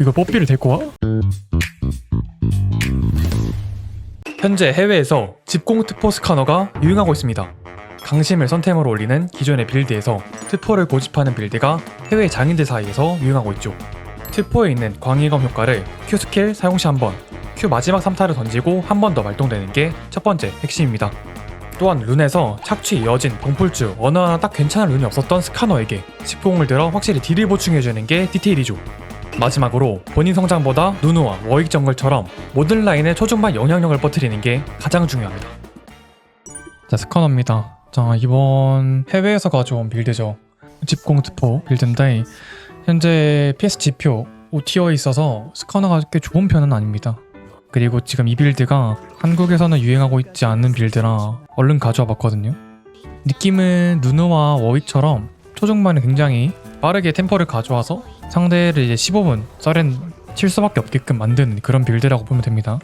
이거 뽀삐를 데리고 와? 현재 해외에서 집공 특포 스카너가 유행하고 있습니다. 강심을 선템으로 올리는 기존의 빌드에서 특포를 고집하는 빌드가 해외 장인들 사이에서 유행하고 있죠. 특포에 있는 광의검 효과를 Q 스킬 사용 시 한 번, Q 마지막 3타를 던지고 한 번 더 발동되는 게 첫 번째 핵심입니다. 또한 룬에서 착취, 여진, 봉풀주 어느 하나 딱 괜찮은 룬이 없었던 스카너에게 집공을 들어 확실히 딜을 보충해주는 게 디테일이죠. 마지막으로 본인 성장보다 누누와 워익 정글처럼 모든 라인에 초중반 영향력을 뻗뜨리는 게 가장 중요합니다. 자 스카너입니다. 자 이번 해외에서 가져온 빌드죠. 집공 특포 빌드인데 현재 PS 지표 5티어에 있어서 스카너가 꽤 좋은 편은 아닙니다. 그리고 지금 이 빌드가 한국에서는 유행하고 있지 않은 빌드라 얼른 가져와 봤거든요. 느낌은 누누와 워익처럼 초중반에 굉장히 빠르게 템포를 가져와서 상대를 이제 15분 썰엔 칠 수밖에 없게끔 만드는 그런 빌드라고 보면 됩니다.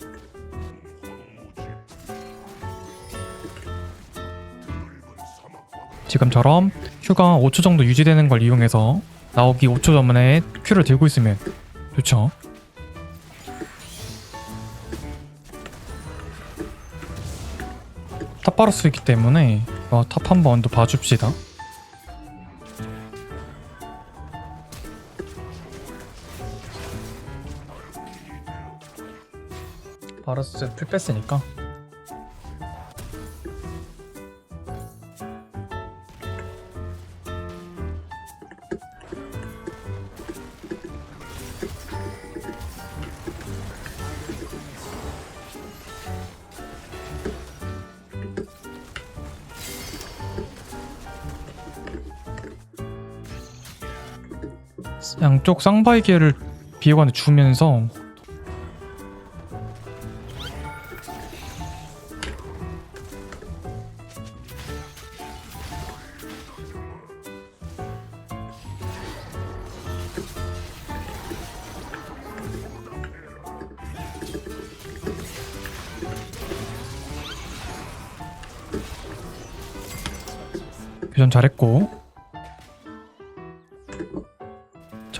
지금처럼 Q가 5초 정도 유지되는 걸 이용해서 나오기 5초 전에 Q를 들고 있으면 좋죠. 탑바로스 있기 때문에 어, 탑 한번 더 봐줍시다. 바로스 풀 뺐으니까 양쪽 쌍바이게를 비호관에 주면서 교전 잘했고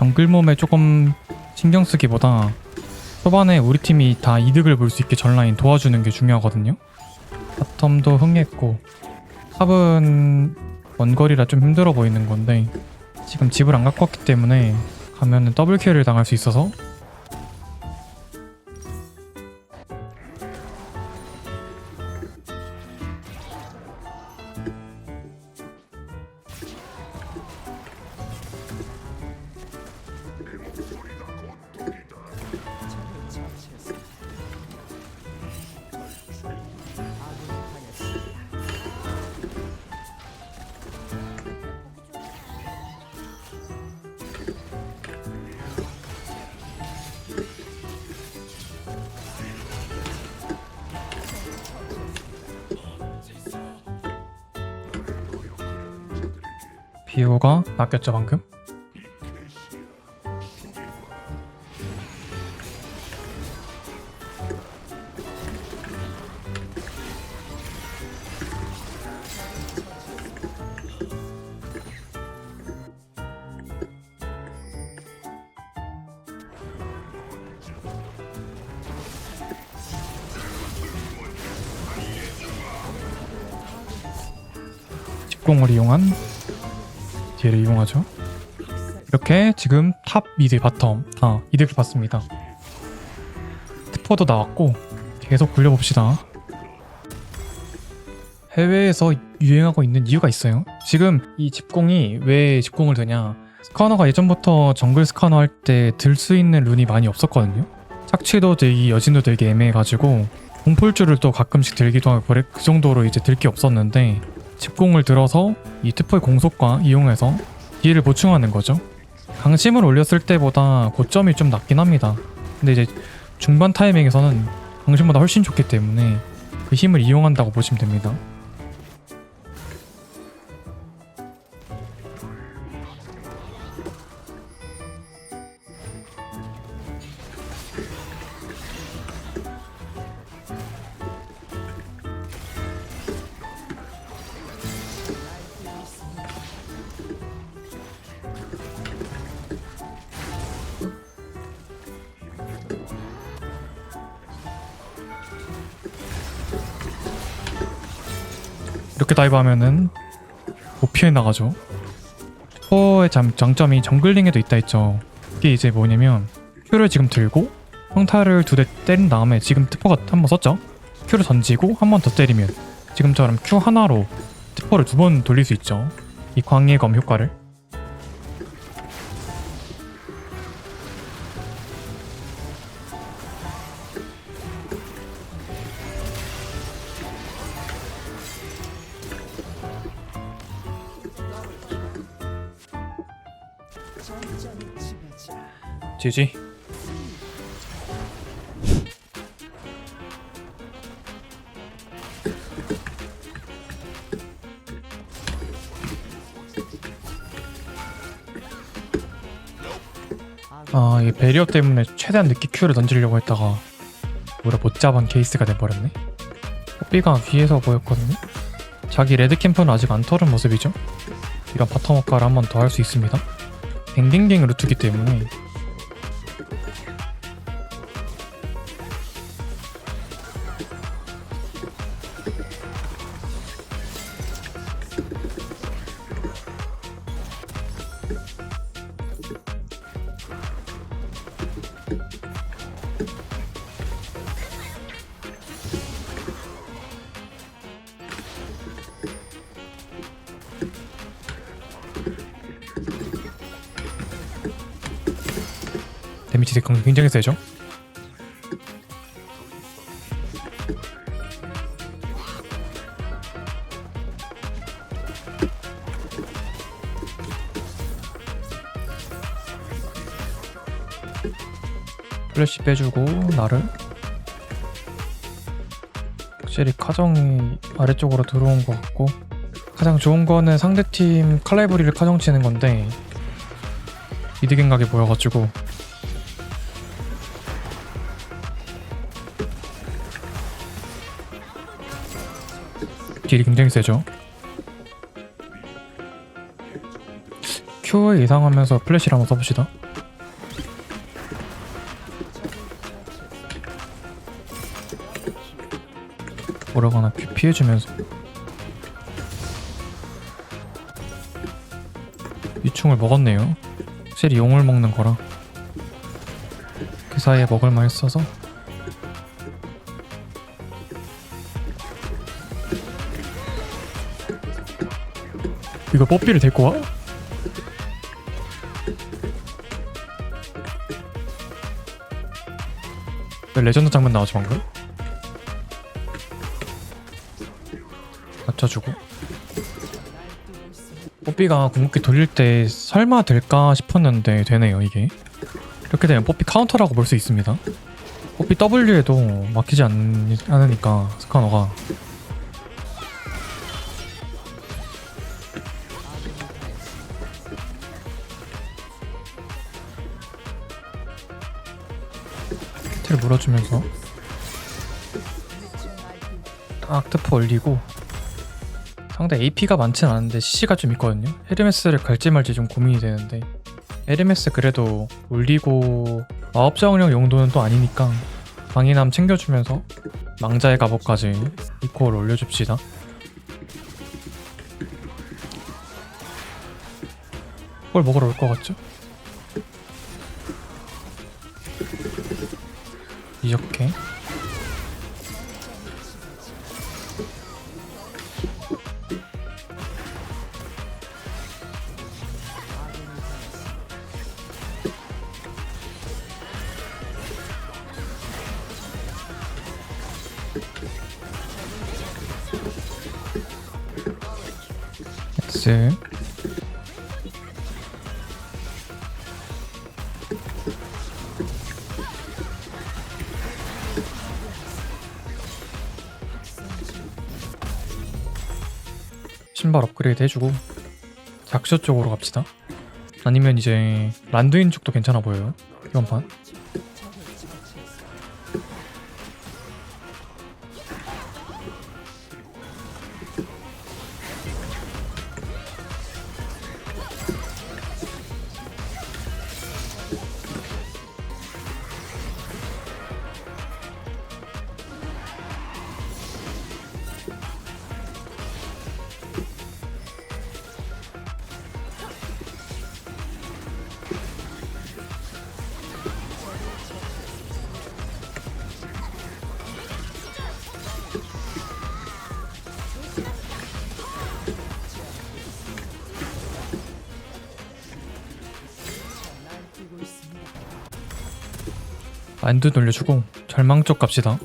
정글 몸에 조금 신경 쓰기보다 초반에 우리 팀이 다 이득을 볼 수 있게 전라인 도와주는 게 중요하거든요. 바텀도 흥했고 탑은 원거리라 좀 힘들어 보이는 건데 지금 집을 안 갖고 왔기 때문에 가면은 더블 킬을 당할 수 있어서 비오가 낚였죠 방금? 집공을 이용한 뒤를 이용하죠. 이렇게 지금 탑, 미드, 바텀 다 이득을 봤습니다. 트포도 나왔고 계속 굴려봅시다. 해외에서 유행하고 있는 이유가 있어요. 지금 이 집공이 왜 집공을 드냐? 스카너가 예전부터 정글 스카너 할 때 들 수 있는 룬이 많이 없었거든요. 착취도 들기, 여진도 들기 애매해가지고 공풀줄을 또 가끔씩 들기도 하고 그 정도로 이제 들 게 없었는데 집공을 들어서 이 트포의 공속과 이용해서 딜을 보충하는 거죠. 강심을 올렸을 때보다 고점이 좀 낮긴 합니다. 근데 이제 중반 타이밍에서는 강심보다 훨씬 좋기 때문에 그 힘을 이용한다고 보시면 됩니다. 이렇게 다이브 하면은 못 피해 나가죠. 장, 장점이 정글링에도 있다 했죠. 이게 이제 뭐냐면 큐를 지금 들고 평타를 두 대 때린 다음에 지금 트포가 한 번 썼죠. 큐를 던지고 한 번 더 때리면 지금처럼 큐 하나로 트포를 두 번 돌릴 수 있죠. 이 광의 검 효과를. 지지. 아, 이 배리어 때문에 최대한 늦게 큐를 던지려고 했다가 뭐라 못 잡은 케이스가 돼버렸네. 뽀삐가 위에서 보였거든요. 자기 레드 캠프는 아직 안 털은 모습이죠. 이런 바텀 효과를 한 번 더 할 수 있습니다. 뱅뱅뱅 루트기 때문에 데미지 대강 굉장히 세죠. 플래시 빼주고 나를? 확실히 카정이 아래쪽으로 들어온 것 같고. 가장 좋은 거는 상대팀 칼라이브리를 카정 치는 건데 이득행각이 보여가지고 딜이 굉장히 세죠. Q에 예상하면서 플래시를 한번 써봅시다. 오라거나 피- 피해주면서 유충을 먹었네요. 확실히 용을 먹는 거라 그 사이에 먹을 만 있어서 이거 뽀삐를 데리고 와? 왜 레전드 장면 나오지 방금? 맞춰주고 뽀삐가 궁극기 돌릴 때 설마 될까 싶었는데 되네요 이게 이렇게 되면 뽀삐 카운터라고 볼 수 있습니다 뽀삐 W에도 막히지 않, 않으니까 스카너가 트를 물어주면서 딱 트포 올리고 상대 AP가 많진 않은데 CC가 좀 있거든요 헤르메스를 갈지 말지 좀 고민이 되는데 헤르메스 그래도 올리고 마법정령 용도는 또 아니니까 방해남 챙겨주면서 망자의 갑옷까지 이코어를 올려줍시다 뭘 먹으러 올 것 같죠? 이렇게. X 신발 업그레이드 해주고 약쇼 쪽으로 갑시다. 아니면 이제 란두인 쪽도 괜찮아 보여요. 이번 판 만두 돌려주고 절망 쪽 갑시다.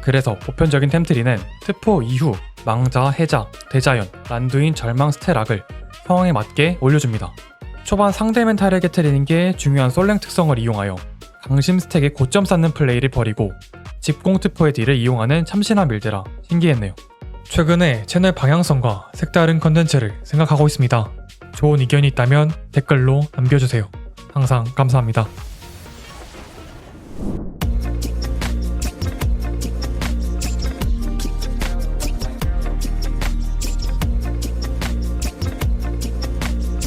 그래서 보편적인 템트리는 트포 이후 망자, 해자, 대자연, 란두인, 절망, 스테락을 상황에 맞게 올려줍니다. 초반 상대 멘탈을 깨트리는 게 중요한 솔랭 특성을 이용하여 강심 스택에 고점 쌓는 플레이를 벌이고 집공 트포의 딜을 이용하는 참신한 빌드라 신기했네요. 최근에 채널 방향성과 색다른 컨텐츠를 생각하고 있습니다. 좋은 의견이 있다면 댓글로 남겨주세요. 항상 감사합니다.